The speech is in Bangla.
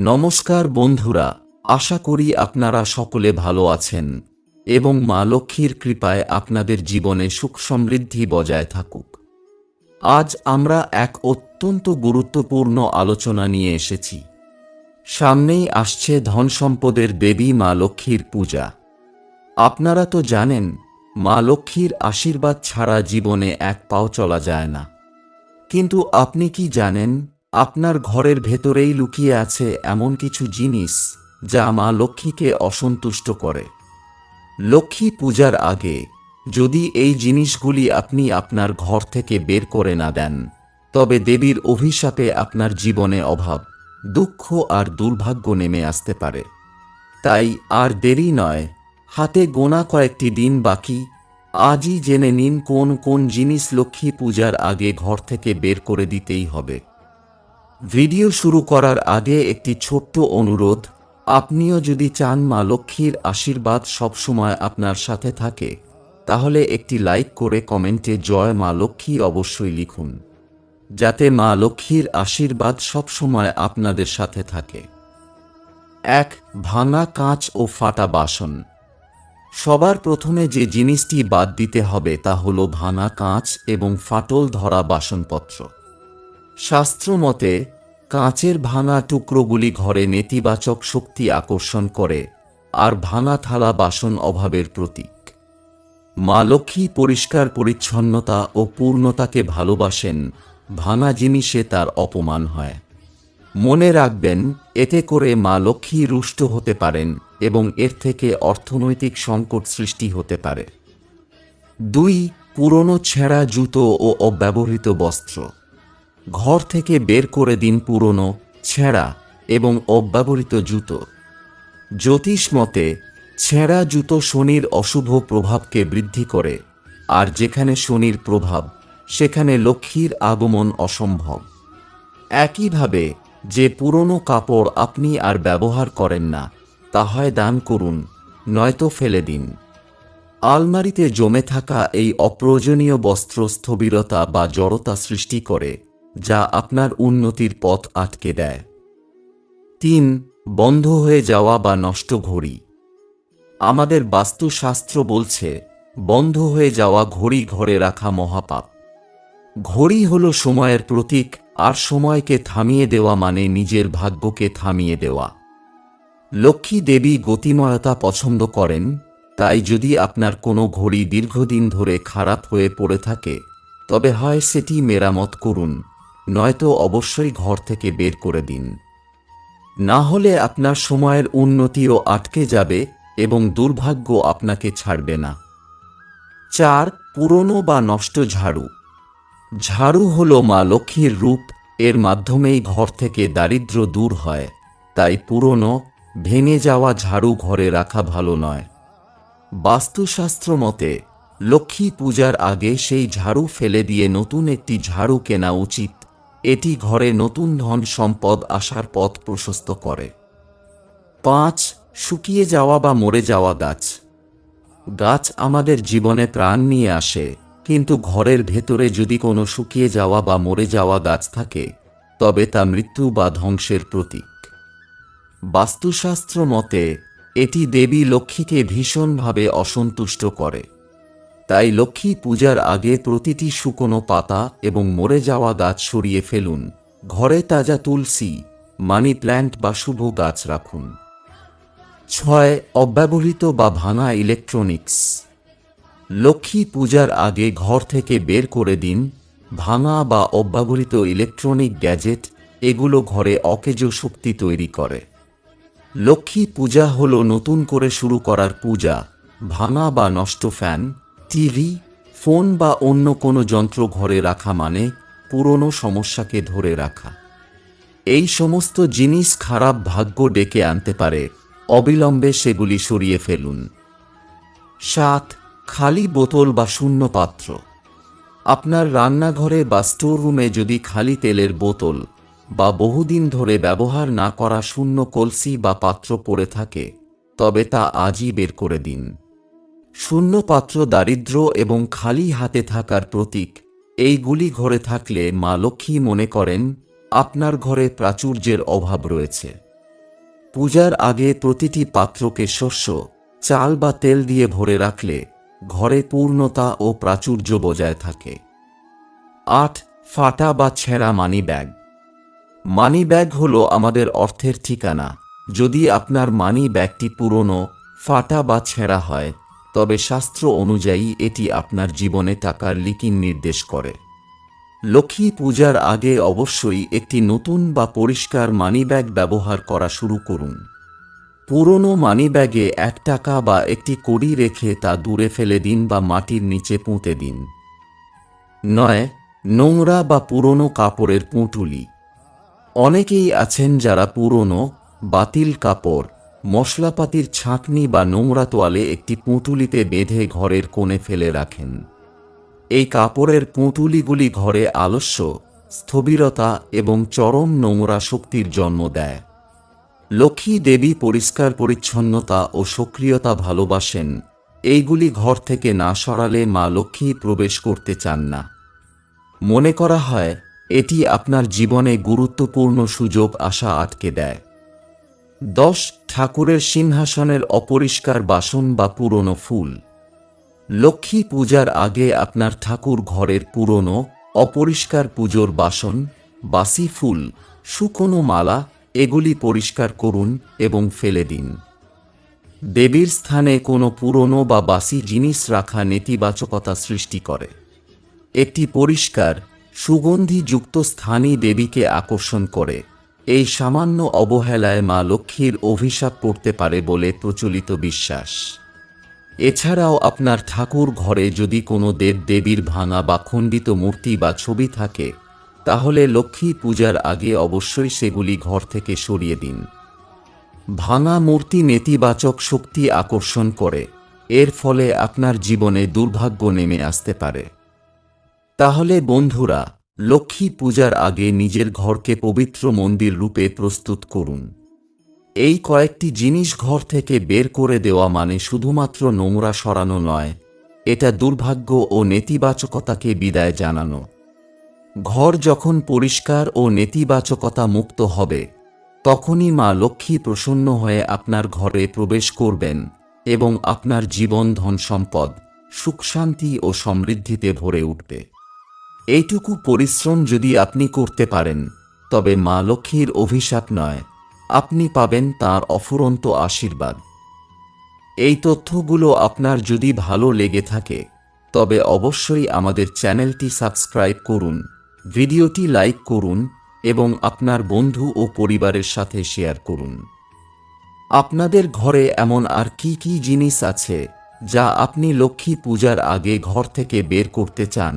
নমস্কার বন্ধুরা, আশা করি আপনারা সকলে ভালো আছেন এবং মা লক্ষ্মীর কৃপায় আপনাদের জীবনে সুখ সমৃদ্ধি বজায় থাকুক। আজ আমরা এক অত্যন্ত গুরুত্বপূর্ণ আলোচনা নিয়ে এসেছি। সামনেই আসছে ধন সম্পদের দেবী মা লক্ষ্মীর পূজা। আপনারা তো জানেন, মা লক্ষ্মীর আশীর্বাদ ছাড়া জীবনে এক পাও চলা যায় না। কিন্তু আপনি কি জানেন আপনার ঘরের ভেতরেই লুকিয়ে আছে এমন কিছু জিনিস যা মা লক্ষ্মীকে অসন্তুষ্ট করে। লক্ষ্মী পূজার আগে যদি এই জিনিসগুলি আপনি আপনার ঘর থেকে বের করে না দেন, তবে দেবীর অভিশাপে আপনার জীবনে অভাব, দুঃখ আর দুর্ভাগ্য নেমে আসতে পারে। তাই আর দেরি নয়, হাতে গোনা কয়েকটি দিন বাকি, আজই জেনে নিন কোন কোন জিনিস লক্ষ্মী পূজার আগে ঘর থেকে বের করে দিতেই হবে। ভিডিও শুরু করার আগে একটি ছোট্ট অনুরোধ, আপনিও যদি চান মা লক্ষ্মীর আশীর্বাদ সবসময় আপনার সাথে থাকে, তাহলে একটি লাইক করে কমেন্টে জয় মা লক্ষ্মী অবশ্যই লিখুন, যাতে মা লক্ষ্মীর আশীর্বাদ সবসময় আপনাদের সাথে থাকে। এক, ভাঙা কাঁচ ও ফাটা বাসন। সবার প্রথমে যে জিনিসটি বাদ দিতে হবে তা হল ভাঙা কাঁচ এবং ফাটল ধরা বাসনপত্র। শাস্ত্রমতে, কাঁচের ভাঙা টুকরোগুলি ঘরে নেতিবাচক শক্তি আকর্ষণ করে আর ভাঙা থালা বাসন অভাবের প্রতীক। মা লক্ষ্মী পরিষ্কার পরিচ্ছন্নতা ও পূর্ণতাকে ভালোবাসেন, ভাঙা জিনিসে তার অপমান হয়। মনে রাখবেন, এতে করে মা লক্ষ্মী রুষ্ট হতে পারেন এবং এর থেকে অর্থনৈতিক সংকট সৃষ্টি হতে পারে। দুই, পুরনো ছেঁড়া জুতো ও অব্যবহৃত বস্ত্র। ঘর থেকে বের করে দিন পুরনো, ছেঁড়া এবং অব্যবহৃত জুতো। জ্যোতিষ মতে, ছেঁড়া জুতো শনির অশুভ প্রভাবকে বৃদ্ধি করে, আর যেখানে শনির প্রভাব, সেখানে লক্ষ্মীর আগমন অসম্ভব। একইভাবে, যে পুরনো কাপড় আপনি আর ব্যবহার করেন না, তা হয় দান করুন, নয়তো ফেলে দিন। আলমারিতে জমে থাকা এই অপ্রয়োজনীয় বস্ত্র স্থবিরতা বা জড়তা সৃষ্টি করে যা আপনার উন্নতির পথ আটকে দেয়। তিন, বন্ধ হয়ে যাওয়া বা নষ্ট ঘড়ি। আমাদের বাস্তুশাস্ত্র বলছে, বন্ধ হয়ে যাওয়া ঘড়ি ঘরে রাখা মহাপাপ। ঘড়ি হল সময়ের প্রতীক, আর সময়কে থামিয়ে দেওয়া মানে নিজের ভাগ্যকে থামিয়ে দেওয়া। লক্ষ্মী দেবী গতিময়তা পছন্দ করেন, তাই যদি আপনার কোনো ঘড়ি দীর্ঘদিন ধরে খারাপ হয়ে পড়ে থাকে, তবে হয় সেটি মেরামত করুন। নয়তো অবশ্যই ঘর থেকে বের করে দিন। না হলে আপনার সময়ের উন্নতিও আটকে যাবে এবং দুর্ভাগ্য আপনাকে ছাড়বে না। চার, পুরনো বা নষ্ট ঝাড়ু। ঝাড়ু হল মা লক্ষ্মীর রূপ, এর মাধ্যমেই ঘর থেকে দারিদ্র দূর হয়, তাই পুরনো, ভেঙে যাওয়া ঝাড়ু ঘরে রাখা ভালো নয়। বাস্তুশাস্ত্র মতে, লক্ষ্মী পূজার আগে সেই ঝাড়ু ফেলে দিয়ে নতুন একটি ঝাড়ু কেনা উচিত। এটি ঘরে নতুন ধন সম্পদ আসার পথ প্রশস্ত করে। পাঁচ, শুকিয়ে যাওয়া বা মরে যাওয়া গাছ। গাছ আমাদের জীবনে প্রাণ নিয়ে আসে, কিন্তু ঘরের ভেতরে যদি কোনো শুকিয়ে যাওয়া বা মরে যাওয়া গাছ থাকে, তবে তা মৃত্যু বা ধ্বংসের প্রতীক। বাস্তুশাস্ত্র মতে, এটি দেবী লক্ষ্মীকে ভীষণভাবে অসন্তুষ্ট করে। তাই লক্ষ্মী পূজার আগে প্রতিটি শুকনো পাতা এবং মরে যাওয়া গাছ সরিয়ে ফেলুন। ঘরে তাজা তুলসী, মানি প্ল্যান্ট বা শুভ গাছ রাখুন। ছয়, অব্যবহৃত বা ভাঙা ইলেকট্রনিক্স। লক্ষ্মী পূজার আগে ঘর থেকে বের করে দিন। ভাঙা বা অব্যবহৃত ইলেকট্রনিক গ্যাজেট, এগুলো ঘরে অকেজ শক্তি তৈরি করে। লক্ষ্মী পূজা হল নতুন করে শুরু করার পূজা। ভাঙা বা নষ্ট ফ্যান টিভি, ফোন বা অন্য কোনো যন্ত্র ঘরে রাখা মানে পুরনো সমস্যাকে ধরে রাখা। এই সমস্ত জিনিস খারাপ ভাগ্য ডেকে আনতে পারে, অবিলম্বে সেগুলি সরিয়ে ফেলুন। সাত, খালি বোতল বা শূন্য পাত্র। আপনার রান্নাঘরে বা স্টোর রুমে যদি খালি তেলের বোতল বা বহুদিন ধরে ব্যবহার না করা শূন্য কলসি বা পাত্র পড়ে থাকে, তবে তা আজই বের করে দিন। শূন্য পাত্র দারিদ্র এবং খালি হাতে থাকার প্রতীক। এইগুলি ঘরে থাকলে মা লক্ষ্মী মনে করেন, আপনার ঘরে প্রাচুর্যের অভাব রয়েছে। পূজার আগে প্রতিটি পাত্রকে শস্য, চাল বা তেল দিয়ে ভরে রাখলে ঘরে পূর্ণতা ও প্রাচুর্য বজায় থাকে। আট, ফাটা বা ছেঁড়া মানি ব্যাগ। মানি ব্যাগ হল আমাদের অর্থের ঠিকানা। যদি আপনার মানি ব্যাগটি পুরনো, ফাটা বা ছেঁড়া হয় তবে শাস্ত্র অনুযায়ী এটি আপনার জীবনে টাকার লিকিন নির্দেশ করে। লক্ষ্মী পূজার আগে অবশ্যই একটি নতুন বা পরিষ্কার মানিব্যাগ ব্যবহার করা শুরু করুন। পুরনো মানিব্যাগে এক টাকা বা একটি কড়ি রেখে তা দূরে ফেলে দিন বা মাটির নিচে পুঁতে দিন। নয়, নোংরা বা পুরনো কাপড়ের পুঁটুলি। অনেকেই আছেন যারা পুরনো, বাতিল কাপড় মশলাপাতির ছাঁকনি বা নোংরা তোয়ালে একটি পুঁটুলিতে বেঁধে ঘরের কোণে ফেলে রাখেন। এই কাপড়ের পুঁটুলিগুলি ঘরে আলস্য, স্থবিরতা এবং চরম নোংরা শক্তির জন্ম দেয়। লক্ষ্মী দেবী পরিষ্কার পরিচ্ছন্নতা ও সক্রিয়তা ভালোবাসেন। এইগুলি ঘর থেকে না সরালে মা লক্ষ্মী প্রবেশ করতে চান না। মনে করা হয়, এটি আপনার জীবনে গুরুত্বপূর্ণ সুযোগ আশা আটকে দেয়। দশ ঠাকুরের সিংহাসনের অপরিষ্কার বাসন বা পুরনো ফুল। লক্ষ্মী পূজার আগে আপনার ঠাকুর ঘরের পুরনো, অপরিষ্কার পুজোর বাসন, বাসি ফুল, শুকনো মালা, এগুলি পরিষ্কার করুন এবং ফেলে দিন। দেবীর স্থানে কোনো পুরনো বা বাসি জিনিস রাখা নেতিবাচকতা সৃষ্টি করে। একটি পরিষ্কার, সুগন্ধিযুক্ত স্থানই দেবীকে আকর্ষণ করে। এই সামান্য অবহেলায় মা লক্ষ্মীর অভিশাপ পড়তে পারে বলে প্রচলিত বিশ্বাস। এছাড়াও আপনার ঠাকুর ঘরে যদি কোনো দেব দেবীর ভাঙা বা খণ্ডিত মূর্তি বা ছবি থাকে, তাহলে লক্ষ্মী পূজার আগে অবশ্যই সেগুলি ঘর থেকে সরিয়ে দিন। ভাঙা মূর্তি নেতিবাচক শক্তি আকর্ষণ করে, এর ফলে আপনার জীবনে দুর্ভাগ্য নেমে আসতে পারে। তাহলে বন্ধুরা লক্ষ্মী পূজার আগে নিজের ঘরকে পবিত্র মন্দির রূপে প্রস্তুত করুন। এই কয়েকটি জিনিস ঘর থেকে বের করে দেওয়া মানে শুধুমাত্র নোংরা সরানো নয়, এটা দুর্ভাগ্য ও নেতিবাচকতাকে বিদায় জানানো। ঘর যখন পরিষ্কার ও নেতিবাচকতা মুক্ত হবে, তখনই মা লক্ষ্মী প্রসন্ন হয়ে আপনার ঘরে প্রবেশ করবেন এবং আপনার জীবন ধন সম্পদ সুখ শান্তি ও সমৃদ্ধিতে ভরে উঠবে। এইটুকু পরিশ্রম যদি আপনি করতে পারেন, তবে মা লক্ষ্মীর অভিশাপ নয়। আপনি পাবেন তার অফুরন্ত আশীর্বাদ। এই তথ্যগুলো আপনার যদি ভালো লেগে থাকে, তবে অবশ্যই আমাদের চ্যানেলটি সাবস্ক্রাইব করুন, ভিডিওটি লাইক করুন এবং আপনার বন্ধু ও পরিবারের সাথে শেয়ার করুন। আপনাদের ঘরে এমন আর কি কি জিনিস আছে, যা আপনি লক্ষ্মী পূজার আগে ঘর থেকে বের করতে চান?